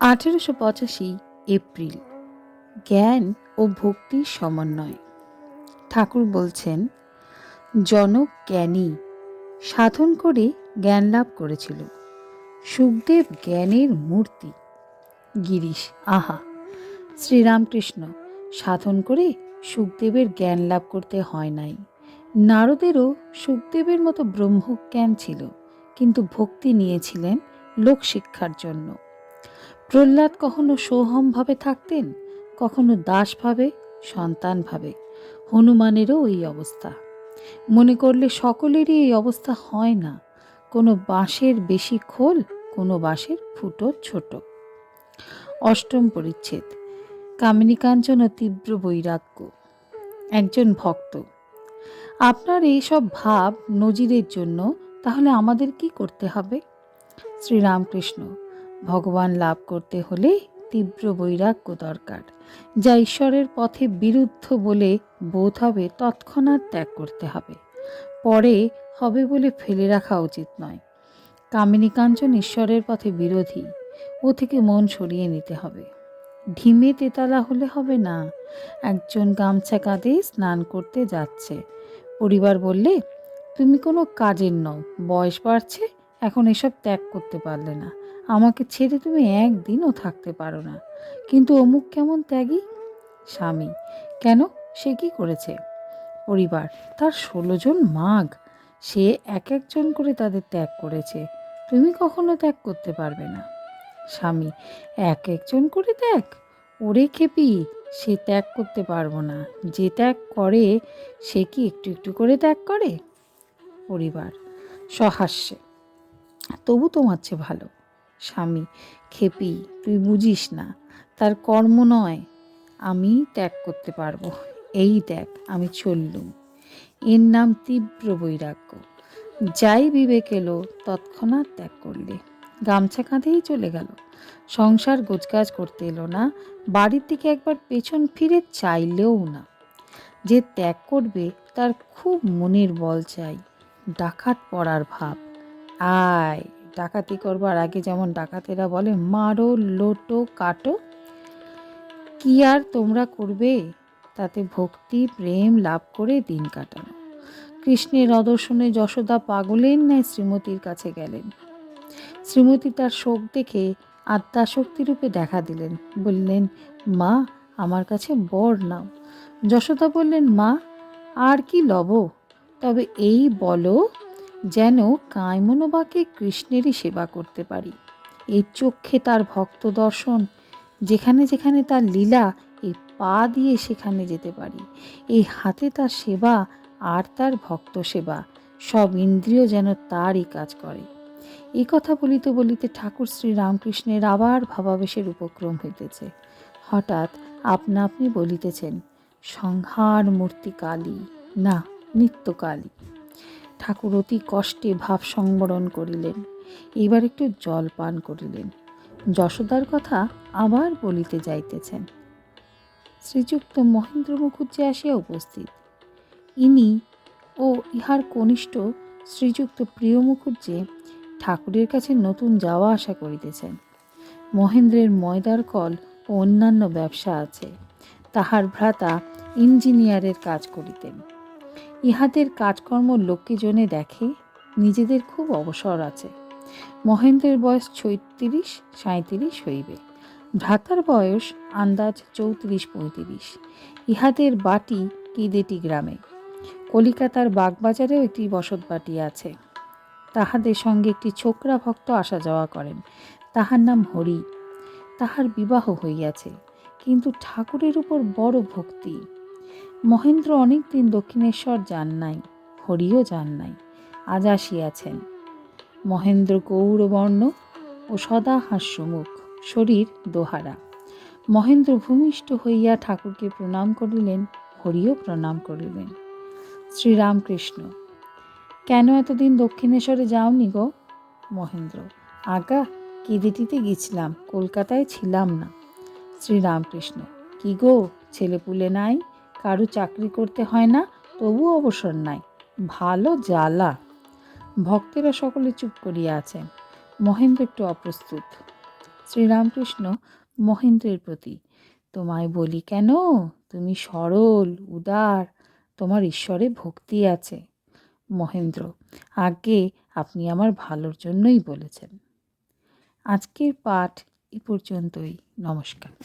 আঠেরোশো পঁচাশি এপ্রিল। জ্ঞান ও ভক্তির সমন্বয়। ঠাকুর বলছেন, জনক জ্ঞানী সাধন করে জ্ঞান লাভ করেছিল। সুখদেব জ্ঞানের মূর্তি। গিরিশ, আহা, শ্রীরামকৃষ্ণ সাধন করে সুখদেবের জ্ঞান লাভ করতে হয় নাই। নারদেরও সুখদেবের মতো ব্রহ্মজ্ঞান ছিল, কিন্তু ভক্তি নিয়েছিলেন লোকশিক্ষার জন্য। প্রহ্লাদ কখনো সোহমভাবে থাকতেন, কখনো দাসভাবে, সন্তানভাবে। হনুমানেরও এই অবস্থা। মনে করলে সকলেরই এই অবস্থা হয় না। কোনো বাঁশের বেশি খোল, কোনো বাঁশের ফুটো ছোট। অষ্টম পরিচ্ছেদ। কামিনী কাঞ্চন ও তীব্র বৈরাগ্য। একজন ভক্ত। আপনার এইসব ভাব নজিরের জন্য তাহলে আমাদের কি করতে হবে? শ্রীরামকৃষ্ণ ভগবান লাভ করতে হলে তীব্র বৈরাগ্য দরকার। যা ঈশ্বরের পথে বিরুদ্ধ বলে বোধ হবে তৎক্ষণাৎ ত্যাগ করতে হবে। পরে হবে বলে ফেলে রাখা উচিত নয়। কামিনী কাঞ্চন ঈশ্বরের পথে বিরোধী, ও থেকে মন সরিয়ে নিতে হবে। ঢিমে তেতালা হলে হবে না। একজন গামছা কাঁধে স্নান করতে যাচ্ছে। পরিবার বললে, তুমি কোনো কাজের নও, বয়স বাড়ছে, এখন এসব ত্যাগ করতে পারলে না। আমাকে ছেড়ে তুমি একদিনও থাকতে পারো না। কিন্তু অমুক কেমন ত্যাগী? স্বামী। কেন? সে কি করেছে? পরিবার। তার ষোলো জন মাঘ সে এক একজন করে তাদের ত্যাগ করেছে। তুমি কখনো ত্যাগ করতে পারবে না। স্বামী। এক একজন করে ত্যাগ? ওরে খেপি, সে ত্যাগ করতে পারব না। যে ত্যাগ করে, সে কি একটু একটু করে ত্যাগ করে? পরিবার। সহাস্যে। তবু তোমার চেয়ে ভালো। স্বামী, খেপি, তুই বুঝিস না, তার কর্ম নয়, আমি ত্যাগ করতে পারব। এই ত্যাগ আমি চললুম। এর নাম তীব্র বৈরাগ্য। যাই বিবেক এলো, তৎক্ষণাৎ ত্যাগ করলে। গামছা কাঁধেই চলে গেল। সংসার গোজগাজ করতে এলো না, বাড়ির দিকে একবার পেছন ফিরে চাইলেও না। যে ত্যাগ করবে, তার খুব মনের বল চাই। ডাকাত পড়ার ভাব। আয়। ডাকাতি করবার আগে যেমন ডাকাতেরা বলে, মারো, লোটো, কাটো। কি আর তোমরা করবে? তাতে ভক্তি, প্রেম লাভ করে দিন কাটানো। কৃষ্ণের অদর্শনে যশোদা পাগলের ন্যায় শ্রীমতীর কাছে গেলেন। শ্রীমতী তার শোক দেখে আত্মাশক্তি রূপে দেখা দিলেন। বললেন, মা, আমার কাছে বর নাও। যশোদা বললেন, মা, আর কি লব? তবে এই বলো যেন কায়মনোবাকে কৃষ্ণেরই সেবা করতে পারি। এই চক্ষে তার ভক্ত দর্শন, যেখানে যেখানে তার লীলা, এই পা দিয়ে সেখানে যেতে পারি। এই হাতে তার সেবা আর তার ভক্ত সেবা, সব ইন্দ্রিয় যেন তারই কাজ করে। এই কথা বলিতে বলিতে ঠাকুর শ্রী রামকৃষ্ণের আবার ভাবাবেশের উপক্রম হইতেছে। হঠাৎ আপনা আপনি বলিতেছেন, সংহার মূর্তি কালী না নিত্য কালী ঠাকুর অতি কষ্টে ভাব সংবরণ করিলেন। এইবার একটু জল পান করিলেন। যশোদার কথা আবার বলিতে যাইতেছেন। শ্রীযুক্ত মহেন্দ্র মুখুজ্জে আসিয়া উপস্থিত। ইনি ও ইহার কনিষ্ঠ শ্রীযুক্ত প্রিয় মুখুজ্জে ঠাকুরের কাছে নতুন যাওয়া আসা করিতেছেন। মহেন্দ্রের ময়দার কল ও অন্যান্য ব্যবসা আছে। তাহার ভ্রাতা ইঞ্জিনিয়ারের কাজ করিতেন। ইহাদের কাজকর্ম লোককে জনে দেখে, নিজেদের খুব অবসর আছে। মহেন্দ্রের বয়স ছয়ত্রিশ সাঁত্রিশ হইবে। ভ্রাতার বয়স আন্দাজ চৌত্রিশ, পঁয়ত্রিশ। ইহাদের বাটি কিদেটি গ্রামে? কলিকাতার বাগবাজারেও একটি বসত বাটি আছে। তাহাদের সঙ্গে একটি ছোকরা ভক্ত আসা যাওয়া করেন। তাহার নাম হরি। তাহার বিবাহ হইয়াছে। কিন্তু ঠাকুরের উপর বড় ভক্তি। মহেন্দ্র অনেক দিন দক্ষিণেশ্বর যান নাই, হরিও যান নাই, আজ আসিয়াছেন। মহেন্দ্র গৌরবর্ণ ও সদা হাস্যমুখ, শরীর দোহারা। মহেন্দ্র ভূমিষ্ঠ হইয়া ঠাকুরকে প্রণাম করিলেন, হরিও প্রণাম করিলেন। শ্রীরামকৃষ্ণ, কেন এতদিন দক্ষিণেশ্বরে যাওনি গো? মহেন্দ্র, আগা কিদিটিতে গেছিলাম, কলকাতায় ছিলাম না। শ্রীরামকৃষ্ণ, কি গো, ছেলেপুলে নাই? কারু চাকরি করতে হয় না তবু অবসর নাই। ভালো জ্বালা। ভক্তেরা সকলে চুপ করিয়া আছেন। মহেন্দ্র একটু অপ্রস্তুত। শ্রীরামকৃষ্ণ, মহেন্দ্রের প্রতি, তোমায় বলি কেন? তুমি সরল, উদার, তোমার ঈশ্বরে ভক্তি আছে। মহেন্দ্র আগে আপনি আমার ভালোর জন্যই বলেছেন। আজকের পাঠ এ পর্যন্তই। নমস্কার।